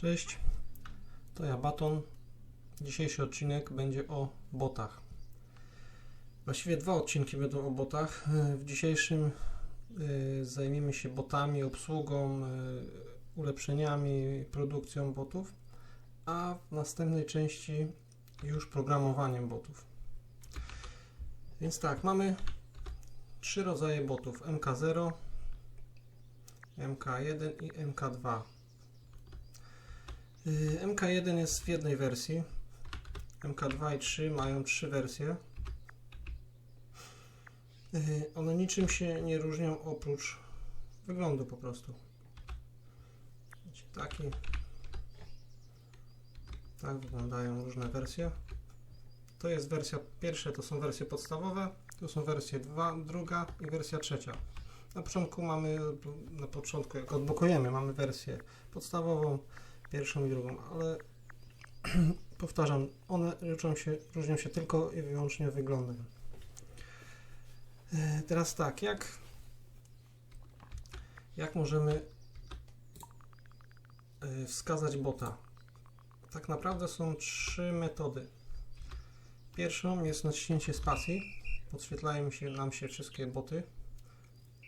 Cześć, to ja Baton. Dzisiejszy odcinek będzie o botach. Właściwie dwa odcinki będą o botach. W dzisiejszym y, zajmiemy się botami, obsługą, y, ulepszeniami, produkcją botów, a w następnej części już programowaniem botów. Więc tak, mamy trzy rodzaje botów: MK0, MK1 i MK2. Y, MK1 jest w jednej wersji. MK2 i 3 mają trzy wersje. Y, One niczym się nie różnią oprócz wyglądu po prostu. Taki. Tak wyglądają różne wersje. To jest wersja pierwsza, to są wersje podstawowe. Tu są wersje dwa, druga i wersja trzecia. Na początku mamy, na początku jak odblokujemy, mamy wersję podstawową, pierwszą i drugą, ale powtarzam, one różnią się, różnią się tylko i wyłącznie wyglądem. E, Teraz tak, jak, jak możemy e, wskazać bota? Tak naprawdę są trzy metody. Pierwszą jest naciśnięcie spacji, podświetlają się nam się wszystkie boty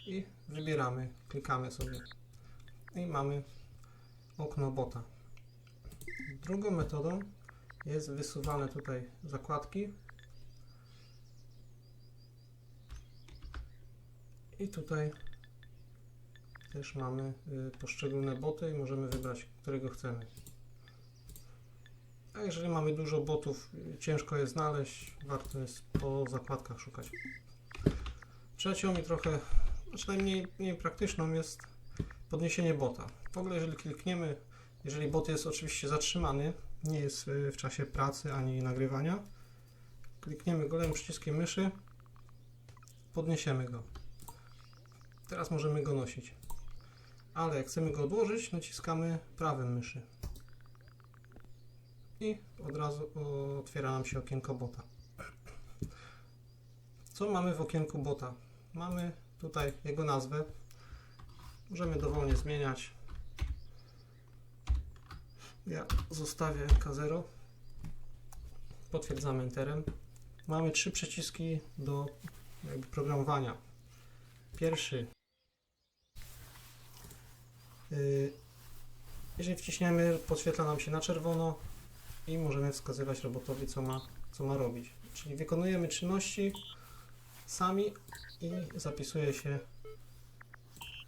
i wybieramy, klikamy sobie i mamy okno bota. Drugą metodą jest wysuwane tutaj zakładki i tutaj też mamy y, poszczególne boty i możemy wybrać, którego chcemy. A jeżeli mamy dużo botów, y, ciężko je znaleźć, warto jest po zakładkach szukać. Trzecią i trochę, znaczy najmniej mniej praktyczną jest podniesienie bota. W ogóle jeżeli klikniemy, jeżeli bot jest oczywiście zatrzymany, nie jest y, w czasie pracy ani nagrywania, klikniemy go lewym przyciskiem myszy, podniesiemy go. Teraz możemy go nosić. Ale jak chcemy go odłożyć, naciskamy prawym myszy. I od razu otwiera nam się okienko bota. Co mamy w okienku bota? Mamy tutaj jego nazwę. Możemy dowolnie zmieniać. Ja zostawię K0. Potwierdzamy Enterem. Mamy trzy przyciski do programowania. Pierwszy. y, Jeżeli wciśniemy, podświetla nam się na czerwono i możemy wskazywać robotowi, co ma, co ma robić. Czyli wykonujemy czynności sami i zapisuje się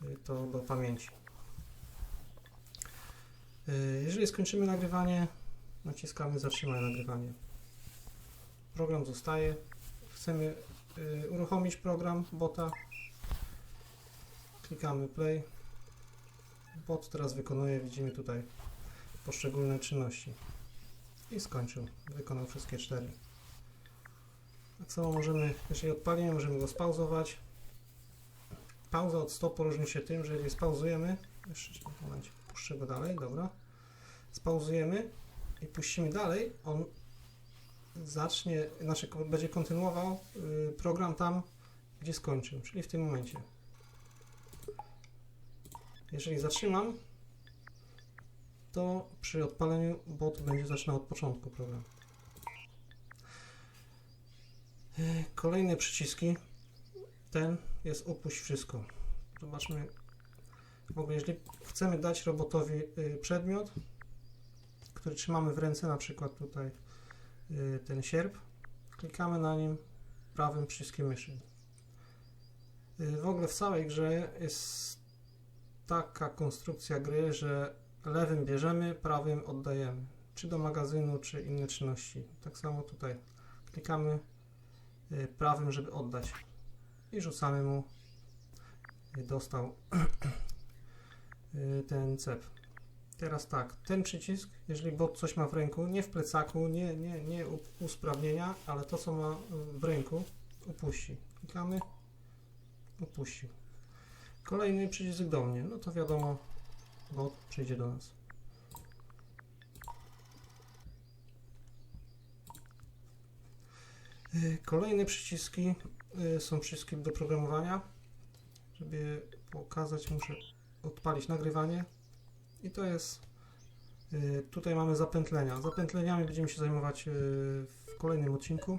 y, to do pamięci. Y, Jeżeli skończymy nagrywanie, naciskamy zatrzymaj nagrywanie. Program zostaje. Chcemy y, uruchomić program bota. Klikamy play. Bot teraz wykonuje, widzimy tutaj poszczególne czynności. I skończył. Wykonał wszystkie cztery. Tak samo możemy, jeżeli odpalimy, możemy go spauzować. Pauza od stopu różni się tym, że jeżeli spauzujemy, jeszcze w momencie puszczę go dalej, dobra. Spauzujemy i puścimy dalej, on zacznie, znaczy będzie kontynuował y, program tam, gdzie skończył, czyli w tym momencie. Jeżeli zatrzymam, to przy odpaleniu bot będzie zaczynał od początku program. Y, Kolejne przyciski. Ten jest upuść wszystko. Zobaczmy. W ogóle, jeżeli chcemy dać robotowi y, przedmiot, który trzymamy w ręce, na przykład tutaj y, ten sierp, klikamy na nim prawym przyciskiem myszy. Y, W ogóle w całej grze jest taka konstrukcja gry, że lewym bierzemy, prawym oddajemy. Czy do magazynu, czy inne czynności. Tak samo tutaj. Klikamy prawym, żeby oddać. I rzucamy mu. Dostał ten cep. Teraz tak, ten przycisk, jeżeli bot coś ma w ręku, nie w plecaku, nie, nie, nie usprawnienia, ale to co ma y, w ręku, upuści. Klikamy, upuścił. Kolejny przycisk do mnie, no to wiadomo, bot przyjdzie do nas. Y, Kolejne przyciski y, są przyciski do programowania. Żeby pokazać, muszę odpalić nagrywanie. I to jest Y, Tutaj mamy zapętlenia. Zapętleniami będziemy się zajmować y, w kolejnym odcinku.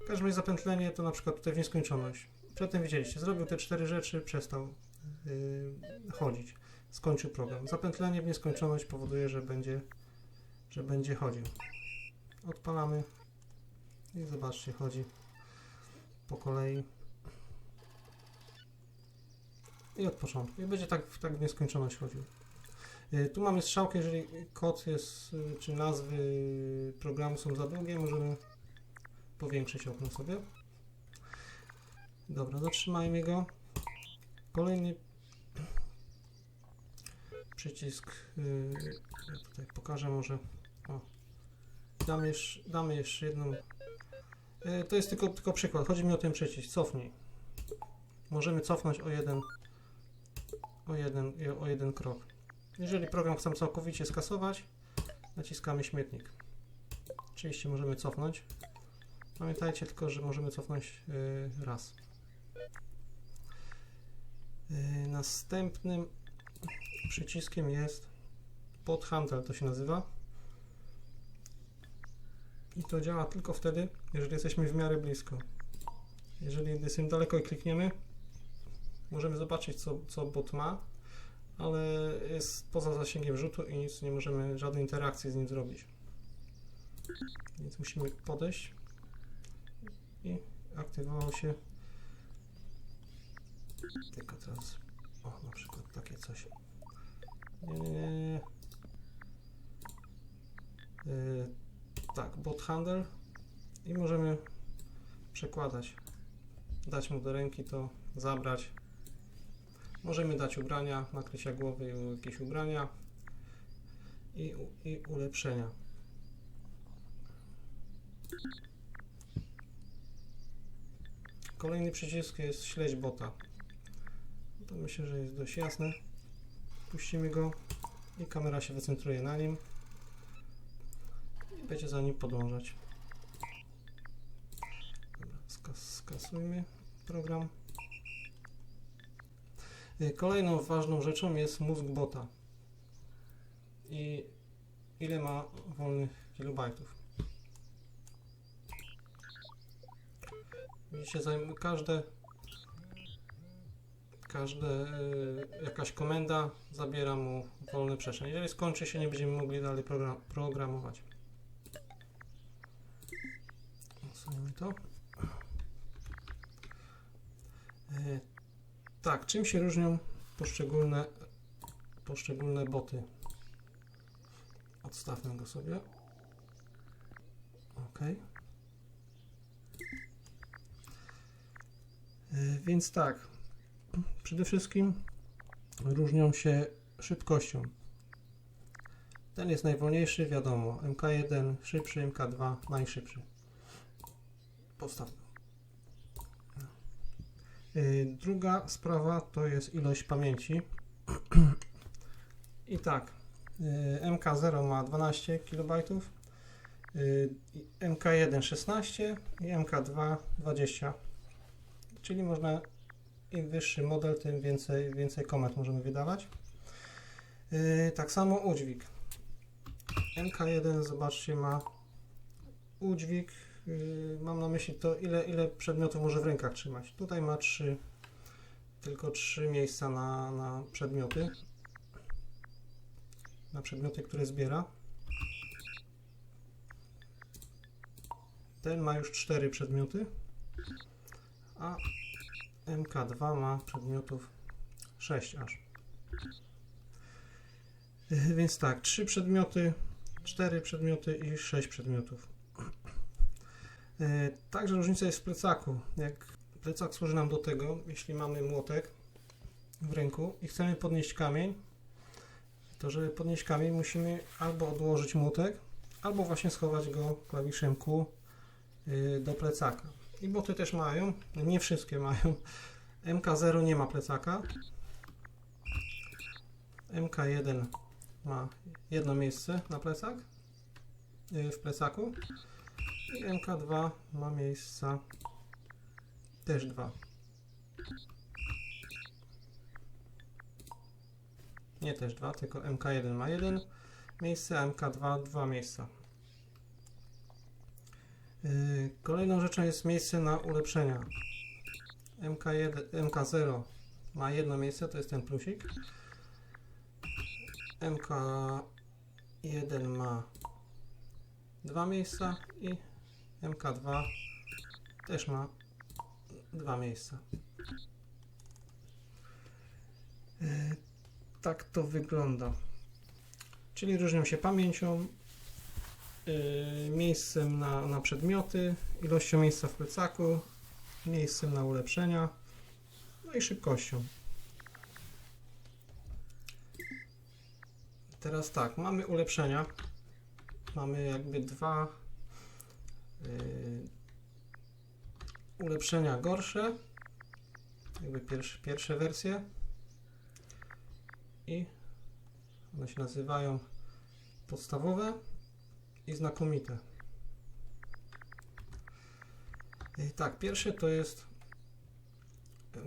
W każdym razie zapętlenie to na przykład tutaj w nieskończoność. Przedtem widzieliście, zrobił te cztery rzeczy, przestał y, chodzić. Skończył program. Zapętlenie w nieskończoność powoduje, że będzie, że będzie chodził. Odpalamy i zobaczcie, chodzi po kolei. I od początku. I będzie tak, tak w nieskończoność chodził. Y, Tu mamy strzałkę, jeżeli kod jest, y, czy nazwy programu są za długie, możemy powiększyć okno sobie. Dobra, zatrzymajmy go. Kolejny przycisk, y, ja tutaj pokażę może, o, damy jeszcze, damy jeszcze jedną, to jest tylko, tylko przykład, chodzi mi o ten przycisk, cofnij. Możemy cofnąć o jeden, o jeden, o jeden krok. Jeżeli program chcemy całkowicie skasować, naciskamy śmietnik. Oczywiście możemy cofnąć. Pamiętajcie tylko, że możemy cofnąć y, raz. Y, następnym przyciskiem jest podhandel, to się nazywa. I to działa tylko wtedy, jeżeli jesteśmy w miarę blisko. Jeżeli jesteśmy daleko i klikniemy, możemy zobaczyć, co, co bot ma, ale jest poza zasięgiem rzutu i nic nie możemy, żadnej interakcji z nim zrobić. Więc musimy podejść i aktywował się tylko teraz o na przykład takie coś nie, nie, nie. Yy, tak, bot handle i możemy przekładać dać mu do ręki to zabrać możemy dać ubrania, nakrycia głowy i jakieś ubrania i, i ulepszenia Kolejny przycisk jest śledź bota. To myślę, że jest dość jasne. Puścimy go i kamera się wycentruje na nim i będzie za nim podążać. Dobra, skas skasujmy program. Y, Kolejną ważną rzeczą jest mózg bota i ile ma wolnych kilobajtów. Widzicie, zajm- każde, każde y, jakaś komenda zabiera mu wolny przestrzeń. Jeżeli skończy się, nie będziemy mogli dalej program, programować. Usuniemy to. Y, tak, czym się różnią poszczególne, poszczególne boty? Odstawmy go sobie. OK. Y, Więc tak, przede wszystkim różnią się szybkością. Ten jest najwolniejszy, wiadomo. MK1 szybszy, MK2 najszybszy. Postawmy. Y, Druga sprawa to jest ilość pamięci. I tak, y, MK0 ma 12 KB, y, i MK1 16 i MK2 20. Czyli można im wyższy model, tym więcej, więcej komend możemy wydawać. Y, Tak samo udźwig. MK1 zobaczcie ma udźwig mam na myśli to, ile, ile przedmiotów może w rękach trzymać. Tutaj ma trzy, tylko trzy miejsca na, na przedmioty. Na przedmioty, które zbiera. Ten ma już cztery przedmioty, a MK2 ma przedmiotów 6 aż. Yy, Więc tak, trzy przedmioty, cztery przedmioty i sześć przedmiotów. E, Także różnica jest w plecaku. Jak plecak służy nam do tego, jeśli mamy młotek w ręku i chcemy podnieść kamień, to żeby podnieść kamień musimy albo odłożyć młotek, albo właśnie schować go klawiszem Q y, do plecaka. I boty też mają, nie wszystkie mają. MK0 nie ma plecaka. MK1 ma jedno miejsce na plecak, y, w plecaku. I MK2 ma miejsca też dwa. Nie też dwa, tylko MK1 ma jeden miejsce, a MK2 dwa miejsca. Yy, Kolejną rzeczą jest miejsce na ulepszenia. MK1, MK0 ma jedno miejsce, to jest ten plusik. MK1 ma dwa miejsca i MK2 też ma dwa miejsca. Yy, Tak to wygląda. Czyli różnią się pamięcią, yy, miejscem na, na przedmioty, ilością miejsca w plecaku, miejscem na ulepszenia, no i szybkością. Teraz tak, mamy ulepszenia. Mamy jakby dwa ulepszenia gorsze, jakby pierwsze, pierwsze wersje i one się nazywają podstawowe i znakomite. I tak, pierwsze to jest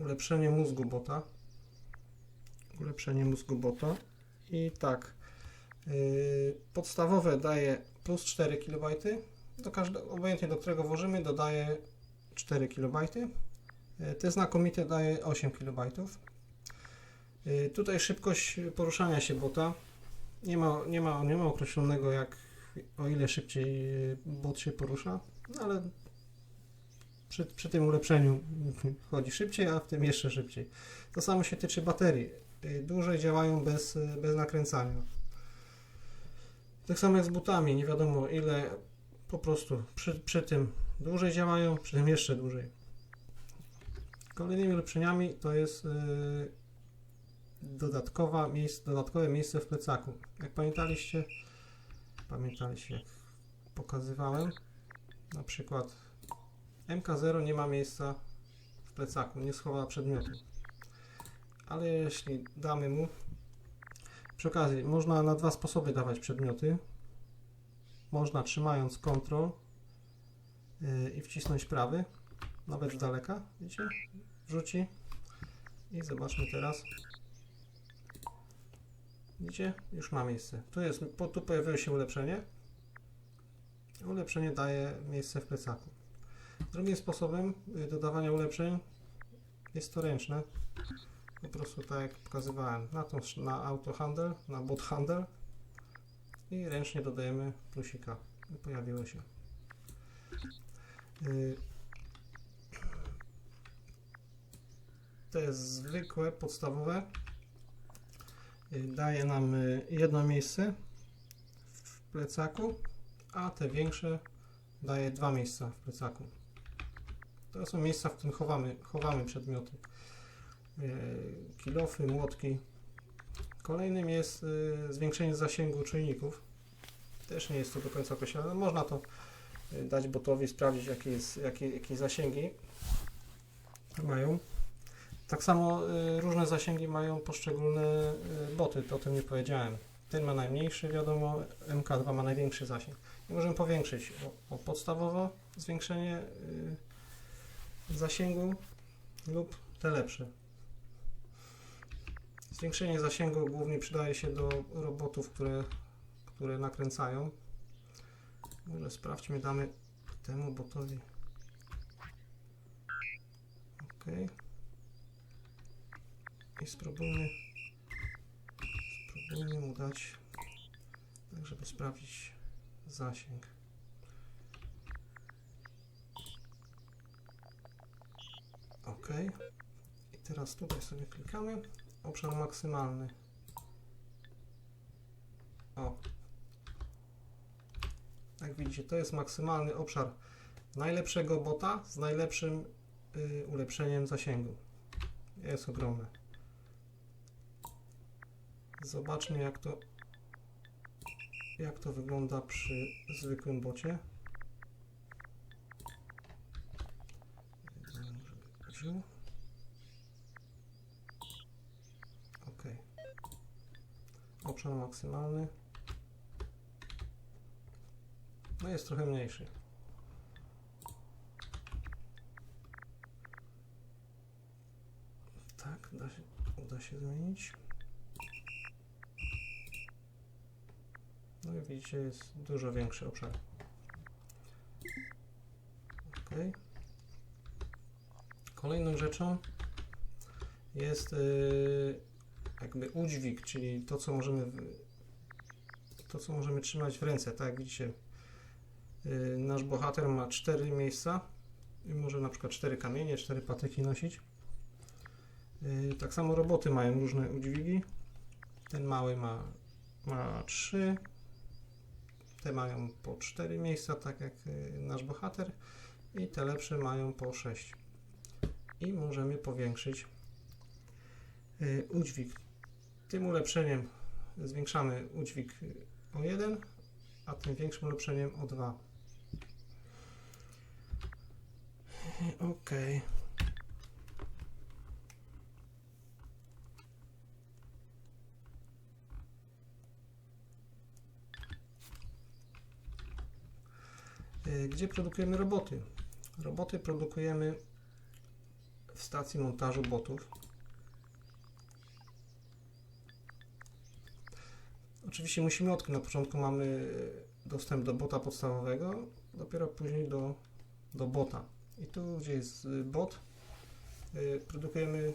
ulepszenie mózgu bota. Ulepszenie mózgu bota. I tak, yy, podstawowe daje plus 4 KB. Do każdego, obojętnie do którego włożymy, dodaje 4 KB. Yy, te znakomite daje 8 KB. Yy, tutaj szybkość poruszania się bota. Nie ma, nie ma, nie ma określonego jak o ile szybciej yy, bot się porusza, no ale przy, przy tym ulepszeniu chodzi szybciej, a w tym jeszcze szybciej. To samo się tyczy baterii. Dłużej działają bez, bez nakręcania. Tak samo jak z butami, nie wiadomo ile po prostu przy, przy tym dłużej działają, przy tym jeszcze dłużej. Kolejnymi ulepszeniami to jest yy, dodatkowa miejsce, dodatkowe miejsce w plecaku. Jak pamiętaliście, pamiętaliście pokazywałem, na przykład MK0 nie ma miejsca w plecaku, nie schowa przedmiotu. Ale jeśli damy mu, przy okazji, można na dwa sposoby dawać przedmioty. Można trzymając Ctrl yy, i wcisnąć prawy, nawet z daleka, widzicie? Wrzuci. I zobaczmy teraz. Widzicie? Już ma miejsce. Tu jest, tu pojawiło się ulepszenie. Ulepszenie daje miejsce w plecaku. Drugim sposobem y, dodawania ulepszeń jest to ręczne. Po prostu tak jak pokazywałem, na, tą, na auto handel, na bot handel i ręcznie dodajemy plusika. Pojawiło się. Y, jest zwykłe, podstawowe. Y, Daje nam y, jedno miejsce w plecaku, a te większe daje dwa miejsca w plecaku. To są miejsca, w których chowamy, chowamy przedmioty. Kilofy, młotki. Kolejnym jest yy, zwiększenie zasięgu czujników. Też nie jest to do końca określone. Można to yy, dać botowi, sprawdzić jakie, jest, jakie, jakie zasięgi mają. Tak samo y, różne zasięgi mają poszczególne y, boty, to o tym nie powiedziałem. Ten ma najmniejszy, wiadomo, MK2 ma największy zasięg. I możemy powiększyć o, o podstawowo zwiększenie y, zasięgu lub te lepsze. Zwiększenie zasięgu głównie przydaje się do robotów, które, które nakręcają. Może sprawdźmy, damy temu botowi. OK. I spróbujmy, spróbujmy mu dać, tak żeby sprawdzić zasięg. OK. I teraz tutaj sobie klikamy. Obszar maksymalny. O. Jak widzicie, to jest maksymalny obszar najlepszego bota z najlepszym y, ulepszeniem zasięgu. Jest ogromne. Zobaczmy jak to jak to wygląda przy zwykłym bocie. Żeby chodził. Ok. Obszar maksymalny. No jest trochę mniejszy. Tak, da się, uda się zmienić. No i widzicie, jest dużo większy obszar. Ok. Kolejną rzeczą jest yy, jakby udźwig, czyli to, co możemy to, co możemy trzymać w ręce. Tak jak widzicie, yy, nasz bohater ma cztery miejsca i może na przykład cztery kamienie, cztery patyki nosić. Yy, tak samo roboty mają różne udźwigi. Ten mały ma, ma trzy, te mają po cztery miejsca, tak jak yy, nasz bohater, i te lepsze mają po sześć. I możemy powiększyć udźwig. Tym ulepszeniem zwiększamy udźwig o 1, a tym większym ulepszeniem o 2. Ok. Gdzie produkujemy roboty? Roboty produkujemy w stacji montażu botów. Oczywiście musimy odkryć. Na początku mamy dostęp do bota podstawowego, dopiero później do, do bota. I tu, gdzie jest y, bot, y, produkujemy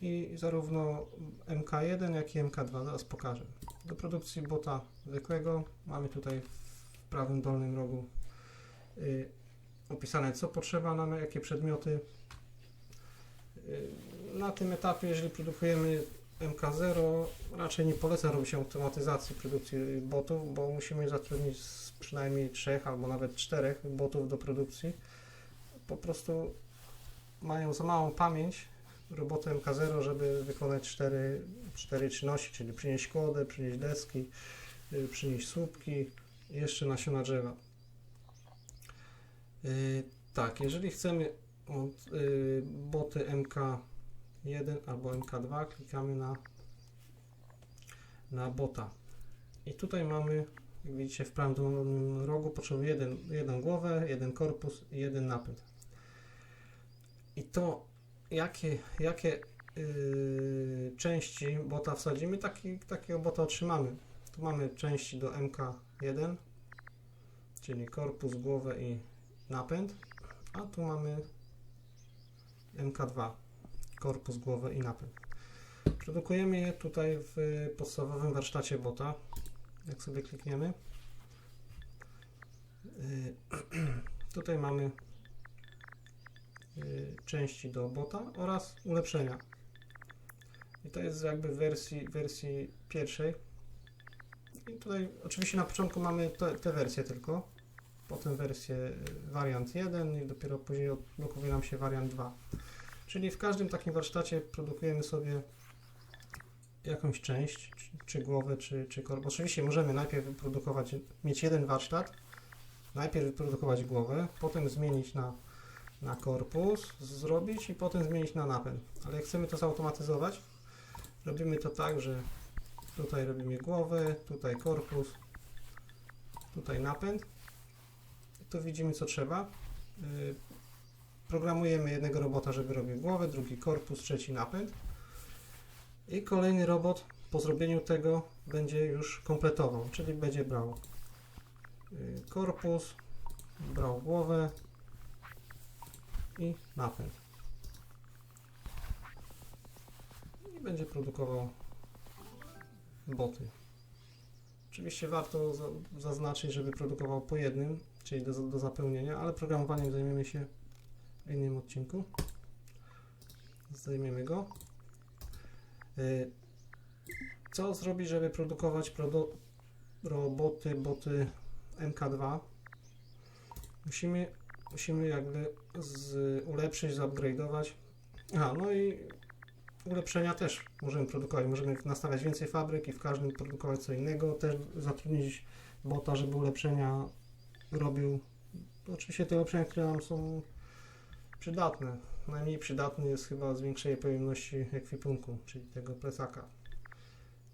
i zarówno MK1, jak i MK2. Zaraz pokażę. Do produkcji bota zwykłego mamy tutaj w prawym dolnym rogu y, opisane, co potrzeba nam, jakie przedmioty. Na tym etapie, jeżeli produkujemy MK0 raczej nie polecam robić automatyzacji produkcji botów, bo musimy zatrudnić przynajmniej trzech albo nawet czterech botów do produkcji. Po prostu mają za małą pamięć roboty MK0, żeby wykonać cztery, cztery czynności, czyli przynieść kłodę, przynieść deski, y, przynieść słupki, jeszcze nasiona drzewa. Y, tak, jeżeli chcemy od, y, boty MK1 albo MK2 klikamy na, na bota. I tutaj mamy, jak widzicie w prawym rogu, potrzebujemy jeden, jeden głowę, jeden korpus i jeden napęd. I to, jakie, jakie yy, części bota wsadzimy, taki, takiego bota otrzymamy. Tu mamy części do MK1, czyli korpus, głowę i napęd, a tu mamy MK2 korpus, głowę i napęd. Produkujemy je tutaj w podstawowym warsztacie bota. Jak sobie klikniemy, Yy, tutaj mamy yy, części do bota oraz ulepszenia. I to jest jakby w wersji, wersji pierwszej. I tutaj oczywiście na początku mamy te, te wersje tylko, potem wersję yy, wariant 1 i dopiero później odblokuje nam się wariant 2. Czyli w każdym takim warsztacie produkujemy sobie jakąś część, czy, głowę, czy, czy korpus. Oczywiście możemy najpierw wyprodukować, mieć jeden warsztat, najpierw wyprodukować głowę, potem zmienić na, na korpus, zrobić i potem zmienić na napęd. Ale jak chcemy to zautomatyzować, robimy to tak, że tutaj robimy głowę, tutaj korpus, tutaj napęd. Tu widzimy co trzeba. Programujemy jednego robota, żeby robił głowę, drugi korpus, trzeci napęd. I kolejny robot po zrobieniu tego będzie już kompletował, czyli będzie brał y, korpus, brał głowę i napęd. I będzie produkował boty. Oczywiście warto za, zaznaczyć, żeby produkował po jednym, czyli do, do zapełnienia, ale programowaniem zajmiemy się w innym odcinku. Zdejmiemy go. Y, Co zrobić, żeby produkować prodo- roboty, boty MK2? Musimy, musimy jakby z, ulepszyć, zupgrade'ować. A, no i ulepszenia też możemy produkować. Możemy nastawiać więcej fabryk i w każdym produkować co innego. Też zatrudnić bota, żeby ulepszenia robił. Oczywiście te ulepszenia, które nam są przydatne. Najmniej przydatny jest chyba zwiększenie pojemności ekwipunku, czyli tego plecaka.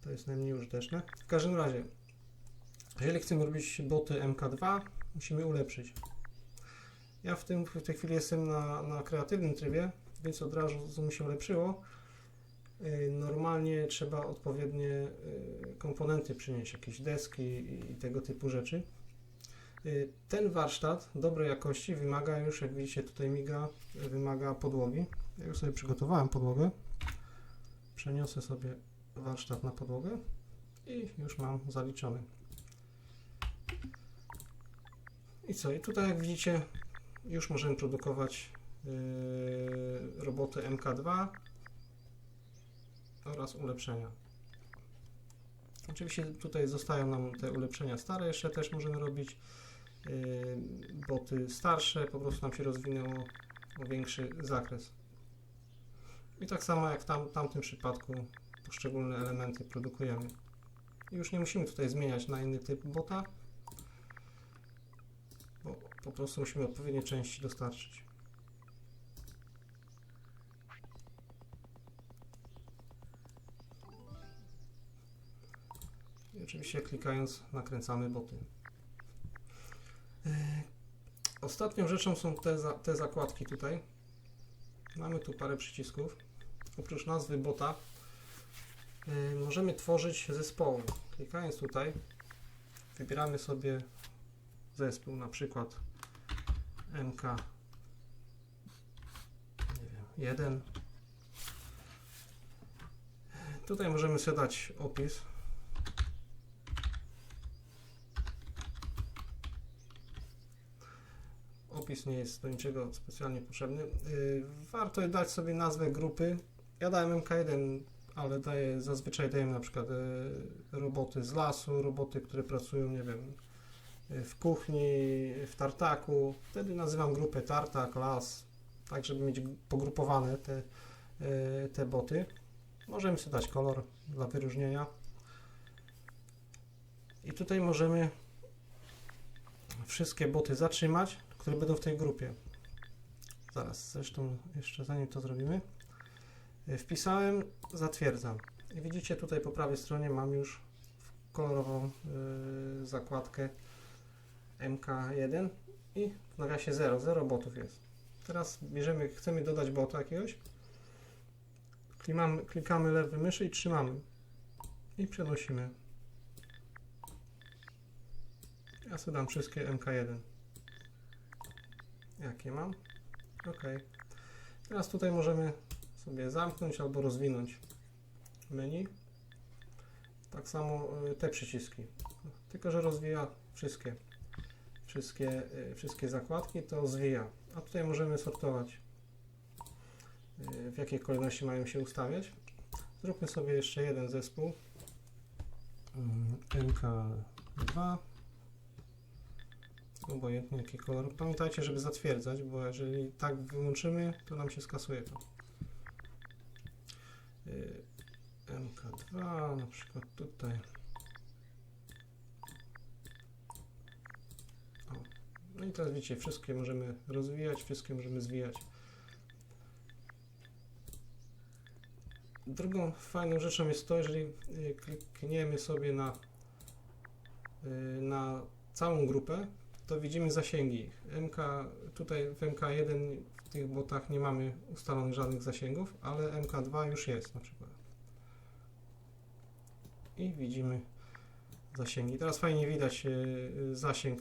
To jest najmniej użyteczne. W każdym razie, jeżeli chcemy robić boty MK2, musimy ulepszyć. Ja w, tym, w tej chwili jestem na, na kreatywnym trybie, więc od razu mi się ulepszyło. Y, Normalnie trzeba odpowiednie y, komponenty przynieść, jakieś deski i tego typu rzeczy. Y, Ten warsztat dobrej jakości wymaga już, jak widzicie tutaj miga, wymaga podłogi. Ja już sobie przygotowałem podłogę. Przeniosę sobie warsztat na podłogę i już mam zaliczony. I co? I tutaj jak widzicie już możemy produkować yy, roboty MK2 oraz ulepszenia. Oczywiście tutaj zostają nam te ulepszenia stare, jeszcze też możemy robić boty starsze, po prostu nam się rozwinęło o większy zakres. I tak samo jak tam, w tamtym przypadku poszczególne elementy produkujemy. I już nie musimy tutaj zmieniać na inny typ bota, bo po prostu musimy odpowiednie części dostarczyć. I oczywiście klikając nakręcamy boty. E, Ostatnią rzeczą są te, za, te zakładki tutaj. Mamy tu parę przycisków. Oprócz nazwy bota y, możemy tworzyć zespoły. Klikając tutaj wybieramy sobie zespół, na przykład MK nie wiem, 1. Tutaj możemy sobie dać opis. Opis nie jest do niczego specjalnie potrzebny. Y, Warto dać sobie nazwę grupy. Ja dałem MK1, ale daję, zazwyczaj dajemy na przykład y, roboty z lasu, roboty, które pracują, nie wiem, y, w kuchni, w tartaku. Wtedy nazywam grupę tartak, las, tak żeby mieć pogrupowane te, te boty. Możemy sobie dać kolor dla wyróżnienia. I tutaj możemy wszystkie boty zatrzymać, które będą w tej grupie. Zaraz, zresztą jeszcze zanim to zrobimy. Y, Wpisałem, zatwierdzam. I widzicie tutaj po prawej stronie mam już kolorową y, zakładkę MK1 i w nawiasie 0, 0 botów jest. Teraz bierzemy, chcemy dodać bota jakiegoś. Klimamy, klikamy lewy myszy i trzymamy. I przenosimy. Ja sobie dam wszystkie MK1. Jakie mam? OK. Teraz tutaj możemy sobie zamknąć albo rozwinąć menu. Tak samo y, te przyciski. Tylko, że rozwija wszystkie. Wszystkie, y, wszystkie zakładki to zwija. A tutaj możemy sortować y, w jakiej kolejności mają się ustawiać. Zróbmy sobie jeszcze jeden zespół. Mm, MK2 obojętnie jaki kolor. Pamiętajcie, żeby zatwierdzać, bo jeżeli tak wyłączymy, to nam się skasuje to. Y, MK2 na przykład tutaj. O. No i teraz widzicie, wszystkie możemy rozwijać, wszystkie możemy zwijać. Drugą fajną rzeczą jest to, jeżeli y, klikniemy sobie na, y, na całą grupę, to widzimy zasięgi. MK, tutaj w MK1 w tych botach nie mamy ustalonych żadnych zasięgów, ale MK2 już jest na przykład. I widzimy zasięgi. Teraz fajnie widać y, zasięg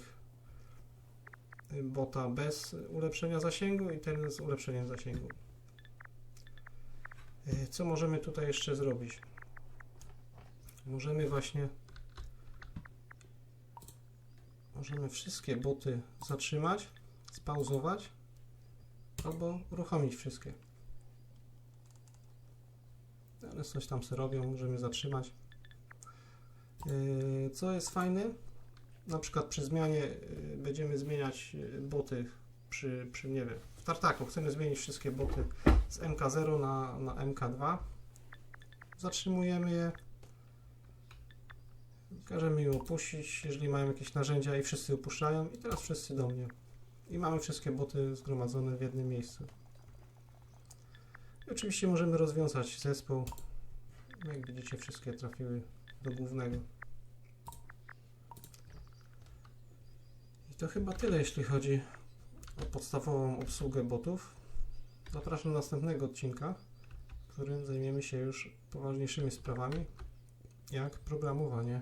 bota bez ulepszenia zasięgu i ten z ulepszeniem zasięgu. Y, Co możemy tutaj jeszcze zrobić? Możemy właśnie możemy wszystkie boty zatrzymać, spauzować albo uruchomić wszystkie. Ale coś tam sobie robią, możemy zatrzymać. Yy, Co jest fajne, na przykład przy zmianie yy, będziemy zmieniać yy, boty przy, przy, nie wiem, w tartaku chcemy zmienić wszystkie boty z MK0 na, na MK2. Zatrzymujemy je, Każemy je opuścić, jeżeli mają jakieś narzędzia i wszyscy opuszczają i teraz wszyscy do mnie. I mamy wszystkie boty zgromadzone w jednym miejscu. I oczywiście możemy rozwiązać zespół. Jak widzicie, wszystkie trafiły do głównego. I to chyba tyle, jeśli chodzi o podstawową obsługę botów. Zapraszam do następnego odcinka, którym zajmiemy się już poważniejszymi sprawami, jak programowanie.